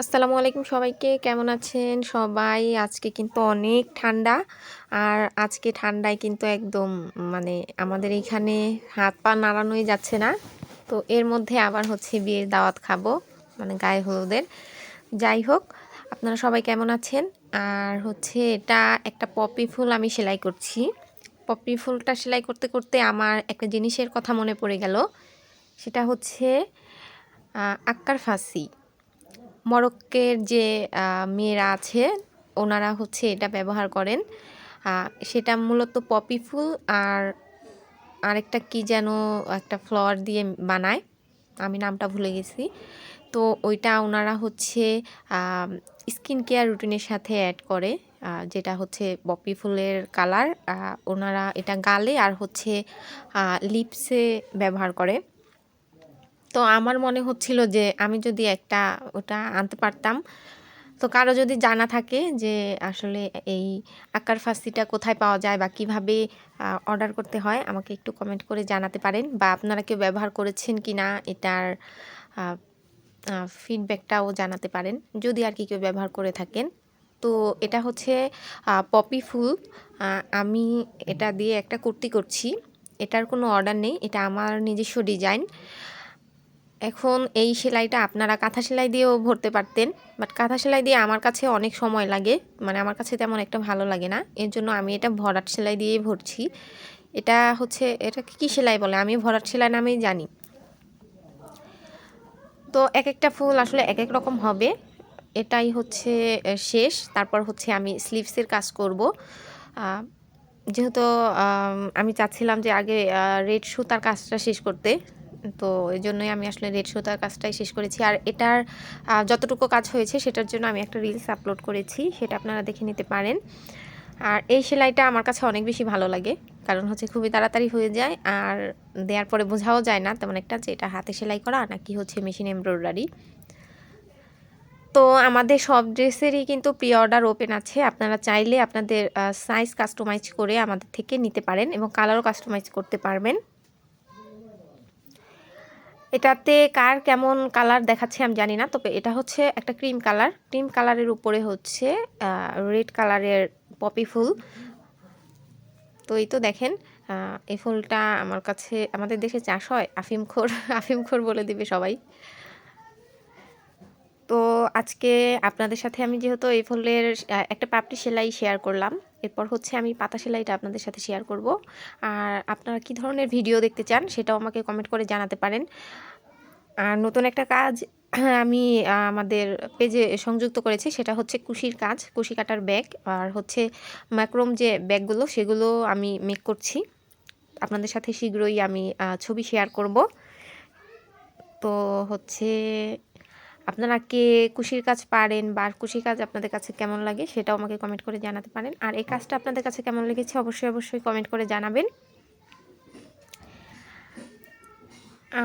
আসসালামু আলাইকুম সবাইকে, কেমন আছেন সবাই? আজকে কিন্তু অনেক ঠান্ডা, আর আজকে ঠান্ডায় কিন্তু একদম মানে আমাদের এখানে হাত পা নাড়ানোই যাচ্ছে না। তো এর মধ্যে আবার হচ্ছে বিয়ের দাওয়াত খাব মানে গায়ে হলুদের। যাই হোক, আপনারা সবাই কেমন আছেন? আর হচ্ছে এটা একটা পপি ফুল আমি সেলাই করছি। পপি ফুলটা সেলাই করতে করতে আমার একটা জিনিসের কথা মনে পড়ে গেল। সেটা হচ্ছে আক্কার ফাঁসি। মরক্কের যে মেয়েরা আছে, ওনারা হচ্ছে এটা ব্যবহার করেন। সেটা মূলত পপি ফুল আর আরেকটা কি যেন একটা ফ্লাওয়ার দিয়ে বানায়, আমি নামটা ভুলে গেছি। তো ওইটা ওনারা হচ্ছে স্কিন কেয়ার রুটিনের সাথে অ্যাড করে যেটা হচ্ছে পপি ফুলের কালার। ওনারা এটা গালে আর হচ্ছে লিপসে ব্যবহার করে। তো আমার মনে হচ্ছিল যে আমি যদি একটা ওটা আনতে পারতাম। তো কারও যদি জানা থাকে যে আসলে এই আকার ফাঁসিটা কোথায় পাওয়া যায় বা কীভাবে অর্ডার করতে হয়, আমাকে একটু কমেন্ট করে জানাতে পারেন বা আপনারা কেউ ব্যবহার করেছেন কি না এটার ফিডব্যাকটাও জানাতে পারেন, যদি আর কি কেউ ব্যবহার করে থাকেন। তো এটা হচ্ছে পপি ফুল আমি এটা দিয়ে একটা কুর্তি করছি। এটার কোনো অর্ডার নেই, এটা আমার নিজস্ব ডিজাইন এখন এই সেলাইটা আপনারা কাঁথা সেলাই দিয়েও ভরতে পারতেন বাট কাঁথা সেলাই দিয়ে আমার কাছে অনেক সময় লাগে মানে আমার কাছে তেমন একটা ভালো লাগে না। এর জন্য আমি এটা ভরাট সেলাই দিয়েই ভরছি। এটা হচ্ছে, এটা কী সেলাই বলে? আমি ভরাট সেলাই নামেই জানি। তো এক একটা ফুল আসলে এক এক রকম হবে। এটাই হচ্ছে শেষ। তারপর হচ্ছে আমি স্লিভসের কাজ করব। যেহেতু আমি চাচ্ছিলাম যে আগে রেড সুতার কাজটা শেষ করতে। তো এই জন্যই আমি আসলে রেড সুতার কাজটাই শেষ করেছি। আর এটার যতটুকু কাজ হয়েছে সেটার জন্য আমি একটা রিলস আপলোড করেছি, সেটা আপনারা দেখে নিতে পারেন। আর এই সেলাইটা আমার কাছে অনেক বেশি ভালো লাগে, কারণ হচ্ছে খুবই তাড়াতাড়ি হয়ে যায়, আর দেওয়ার পরে বোঝাও যায় না তেমন একটা যে এটা হাতে সেলাই করা নাকি হচ্ছে মেশিন এমব্রয়ডারি তো আমাদের সব ড্রেসেরই কিন্তু প্রি অর্ডার ওপেন আছে, আপনারা চাইলে আপনাদের সাইজ কাস্টমাইজ করে আমাদের থেকে নিতে পারেন এবং কালারও কাস্টমাইজ করতে পারবেন। এটাতে কার কেমন কালার দেখাচ্ছে আমি জানি না, তবে এটা হচ্ছে একটা ক্রিম কালার। ক্রিম কালারের উপরে হচ্ছে রেড কালারের পপি ফুল। তো এই তো দেখেন এই ফুলটা আমার কাছে, আমাদের দেশে চাষ হয় আফিমখোর আফিমখোর বলে দিবে সবাই। তো আজকে আপনাদের সাথে আমি যেহেতু এই ফুলের একটা পাপড়ি সেলাই শেয়ার করলাম। এরপর হচ্ছে আমি পাতা সেলাইটা আপনাদের সাথে শেয়ার করব। আর আপনারা কি ধরনের ভিডিও দেখতে চান সেটাও আমাকে কমেন্ট করে জানাতে পারেন। আর নতুন একটা কাজ আমি আমাদের পেজে সংযুক্ত করেছি সেটা হচ্ছে কুশির কাজ, কুশি কাটার ব্যাগ আর হচ্ছে ম্যাক্রোম যে ব্যাগগুলো সেগুলো আমি মেক করছি। আপনাদের সাথে শীঘ্রই আমি ছবি শেয়ার করব। তো হচ্ছে আপনারা কে কুশির কাজ পারেন বা কুশির কাজ আপনাদের কাছে কেমন লাগে সেটাও আমাকে কমেন্ট করে জানাতে পারেন। আর এই কাজটা আপনাদের কাছে কেমন লেগেছে অবশ্যই অবশ্যই কমেন্ট করে জানাবেন।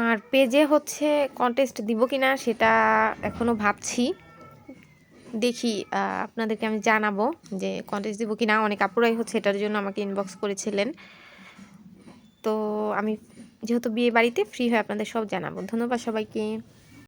আর পেজে হচ্ছে কন্টেস্ট দিব কি না সেটা এখনও ভাবছি। দেখি আপনাদেরকে আমি জানাব যে কন্টেস্ট দিব কি না অনেক আপুরাই হচ্ছে এটার জন্য আমাকে ইনবক্স করেছিলেন। তো আমি যেহেতু বিয়ে বাড়িতে ফ্রি হয়ে আপনাদের সব জানাব। ধন্যবাদ সবাইকে।